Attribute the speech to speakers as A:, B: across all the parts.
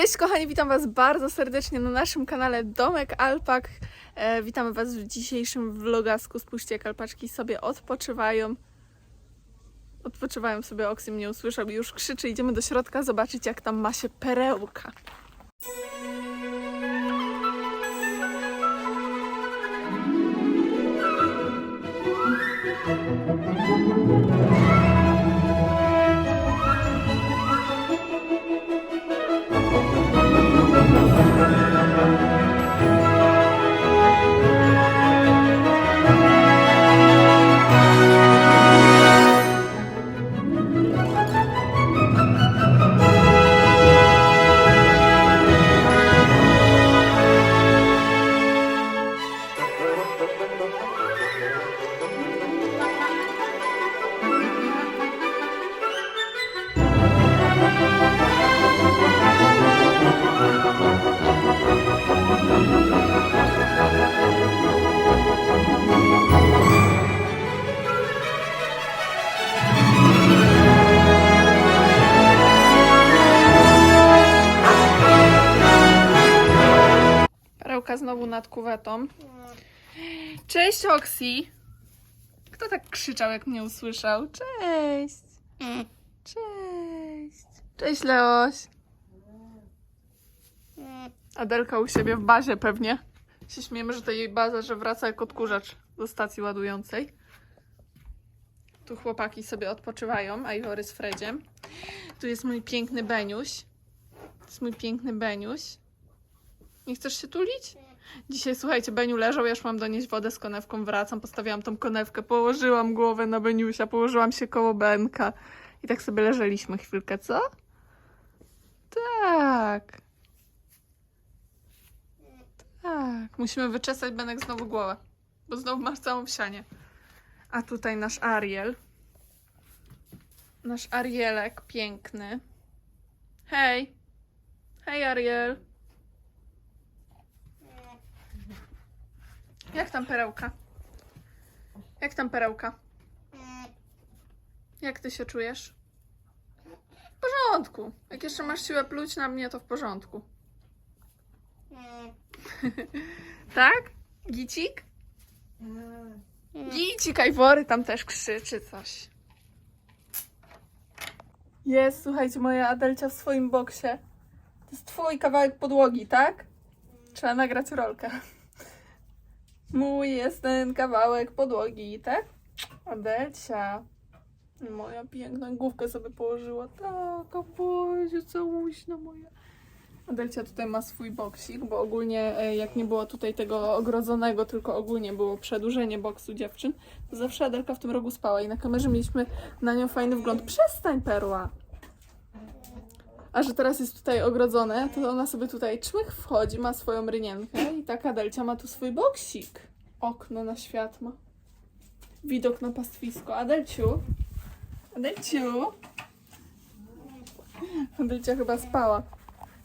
A: Cześć kochani, witam Was bardzo serdecznie na naszym kanale Domek Alpak. E, witamy Was w dzisiejszym vlogasku. Spójrzcie, jak alpaczki sobie odpoczywają. Odpoczywają sobie, Oksy mnie usłyszał i już krzyczy. Idziemy do środka zobaczyć, jak tam ma się perełka. Znowu nad kuwetą. Cześć Oksi! Kto tak krzyczał, jak mnie usłyszał? Cześć! Cześć! Cześć Leoś! Adelka u siebie w bazie pewnie. Się śmiejemy, że to jej baza, że wraca jak odkurzacz do stacji ładującej. Tu chłopaki sobie odpoczywają, a Iwory z Fredziem. Tu jest mój piękny Beniuś. To jest mój piękny Beniuś. Nie chcesz się tulić? Dzisiaj, słuchajcie, Beniu leżał, ja szłam donieść wodę z konewką, wracam, postawiłam tą konewkę, położyłam głowę na Beniusia, położyłam się koło Benka i tak sobie leżeliśmy chwilkę, co? Tak. Tak. Musimy wyczesać Benek znowu głowę, bo znowu masz całą wsianie. A tutaj nasz Ariel. Nasz Arielek piękny. Hej. Hej, Ariel. Jak tam perełka? Jak tam perełka? Jak ty się czujesz? W porządku. Jak jeszcze masz siłę pluć na mnie, to w porządku. tak? Gicik? Gicik, Ajwory tam też krzyczy coś. Jest, słuchajcie, moja Adelcia w swoim boksie. To jest twój kawałek podłogi, tak? Trzeba nagrać rolkę. Mój jest ten kawałek podłogi, tak? Adelcia. Moja piękna główkę sobie położyła. Tak, Boże, całuśna moja. Adelcia tutaj ma swój boksik, bo ogólnie e, jak nie było tutaj tego ogrodzonego, tylko ogólnie było przedłużenie boksu dziewczyn, to zawsze Adelka w tym rogu spała i na kamerze mieliśmy na nią fajny wgląd. Przestań, perła! A że teraz jest tutaj ogrodzone, to ona sobie tutaj czmych wchodzi, ma swoją rynienkę i taka Adelcia ma tu swój boksik. Okno na świat ma. Widok na pastwisko. Adelciu? Adelciu? Adelcia chyba spała.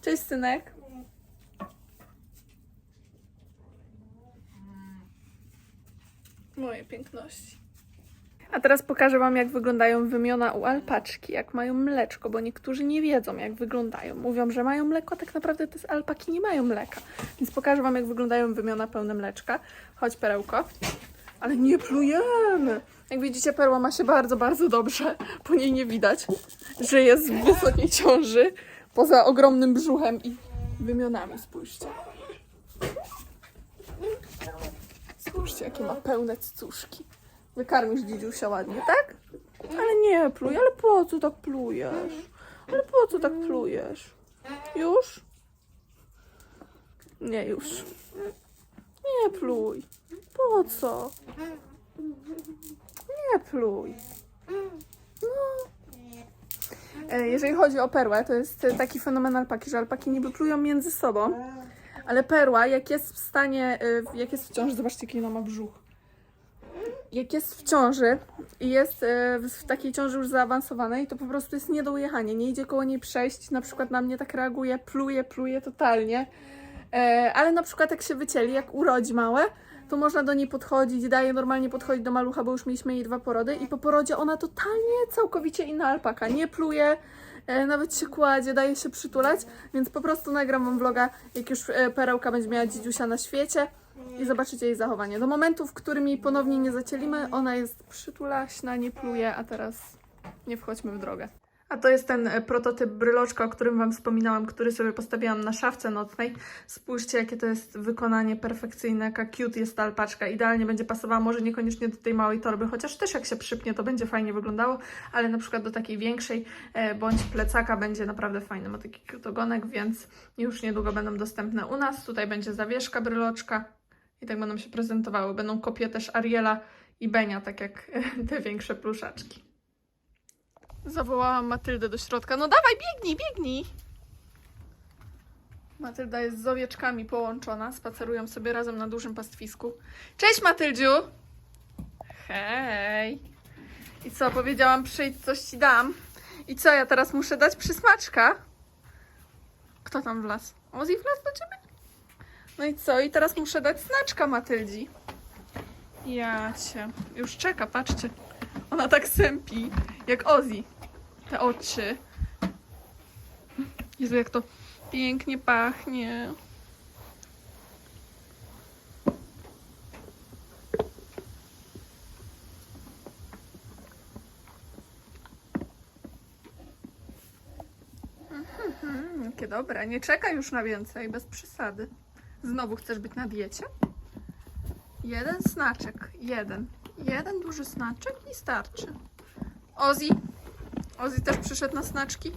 A: Cześć, synek. Moje piękności. A teraz pokażę Wam, jak wyglądają wymiona u alpaczki, jak mają mleczko, bo niektórzy nie wiedzą, jak wyglądają. Mówią, że mają mleko, a tak naprawdę te alpaki nie mają mleka. Więc pokażę Wam, jak wyglądają wymiona pełne mleczka. Chodź, perełko. Ale nie plujemy. Jak widzicie, perła ma się bardzo, bardzo dobrze. Po niej nie widać, że jest w wysokiej ciąży, poza ogromnym brzuchem i wymionami. Spójrzcie. Spójrzcie, jakie ma pełne cycuszki. Wykarmisz dzidziusia ładnie, tak? Ale nie pluj, ale po co tak plujesz? Ale po co tak plujesz? Już? Nie, już. Nie pluj. Po co? Nie pluj. No. E, Jeżeli chodzi o perłę, to jest taki fenomen alpaki, że alpaki niby plują między sobą, ale perła, jak jest w stanie, e, jak jest w ciąży, zobaczcie, jaki ona ma brzuch jak jest w ciąży i jest e, w takiej ciąży już zaawansowanej, to po prostu jest nie do ujechania. Nie idzie koło niej przejść, na przykład na mnie tak reaguje, pluje, pluje totalnie. E, ale na przykład jak się wycieli, jak urodzi małe, to można do niej podchodzić, daje normalnie podchodzić do malucha, bo już mieliśmy jej dwa porody i po porodzie ona totalnie, całkowicie inna alpaka. Nie pluje, nawet się kładzie, daje się przytulać, więc po prostu nagram wam vloga, jak już e, perełka będzie miała dzidziusia na świecie i zobaczycie jej zachowanie. Do momentu, w którym jej ponownie nie zacielimy, ona jest przytulaśna, nie pluje, a teraz nie wchodźmy w drogę. A to jest ten e, prototyp bryloczka, o którym Wam wspominałam, który sobie postawiłam na szafce nocnej. Spójrzcie, jakie to jest wykonanie perfekcyjne, jaka cute jest ta alpaczka. Idealnie będzie pasowała, może niekoniecznie do tej małej torby, chociaż też jak się przypnie, to będzie fajnie wyglądało, ale na przykład do takiej większej e, bądź plecaka będzie naprawdę fajny. Ma taki cute ogonek, więc już niedługo będą dostępne u nas. Tutaj będzie zawieszka bryloczka i tak będą się prezentowały. Będą kopie też Ariela i Benia, tak jak te większe pluszaczki. Zawołałam Matyldę do środka. No dawaj, biegnij, biegnij! Matylda jest z owieczkami połączona. Spacerują sobie razem na dużym pastwisku. Cześć Matyldziu! Hej! I co, powiedziałam przyjdź, coś ci dam. I co, ja teraz muszę dać przysmaczka? Kto tam wlazł? Ozzy wlazł do ciebie? No i co? I teraz muszę dać znaczka Matyldzi. Ja cię. Już czeka, patrzcie. Ona tak sępi, jak Ozzy. Te oczy. Jezu, jak to pięknie pachnie. Mhm, Jakie dobre. Nie czekaj już na więcej, bez przesady. Znowu chcesz być na diecie? Jeden snaczek. Jeden. Jeden duży snaczek i starczy. Ozzy, Ozzy też przyszedł na snaczki?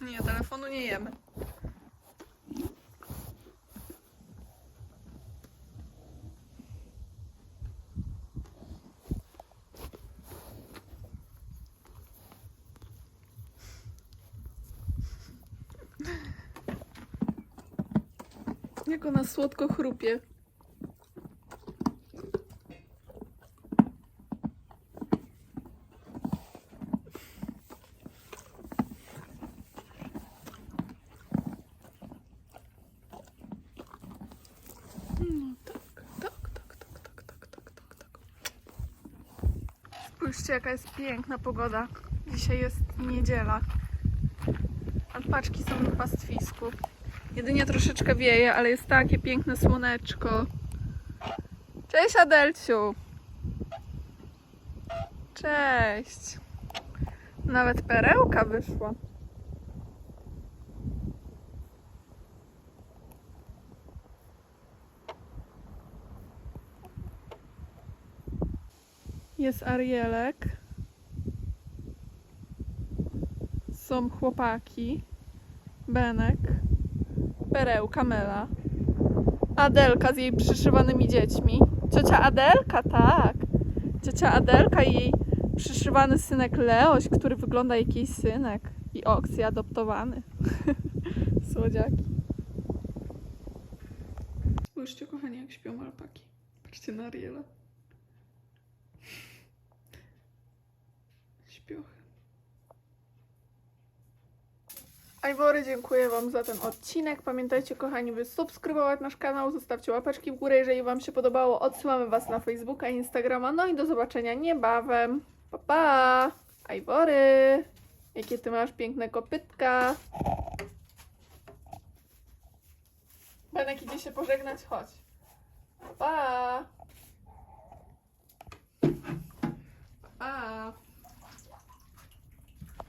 A: Nie, telefonu nie jemy. Jak ona słodko chrupie. No tak, tak, tak, tak, tak, tak, tak, tak, tak. Spójrzcie, jaka jest piękna pogoda. Dzisiaj jest niedziela. Alpaczki są na pastwisku. Jedynie troszeczkę wieje, ale jest takie piękne słoneczko. Cześć Adelciu! Cześć! Nawet perełka wyszła. Jest Arielek. Są chłopaki. Benek. Perełka Mela. Adelka z jej przyszywanymi dziećmi. Ciocia Adelka, tak. Ciocia Adelka i jej przyszywany synek Leoś, który wygląda jak jej synek. I Oksy adoptowany. Słodziaki. Spójrzcie, kochani, jak śpią alpaki. Patrzcie na Ariela. Śpiochy. Ajwory, dziękuję Wam za ten odcinek. Pamiętajcie, kochani, by subskrybować nasz kanał, zostawcie łapeczki w górę, jeżeli Wam się podobało. Odsyłamy Was na Facebooka, Instagrama. No i do zobaczenia niebawem. Pa, pa! Ajwory! Jakie Ty masz piękne kopytka. Benek idzie się pożegnać, chodź. Pa! Pa! Pa!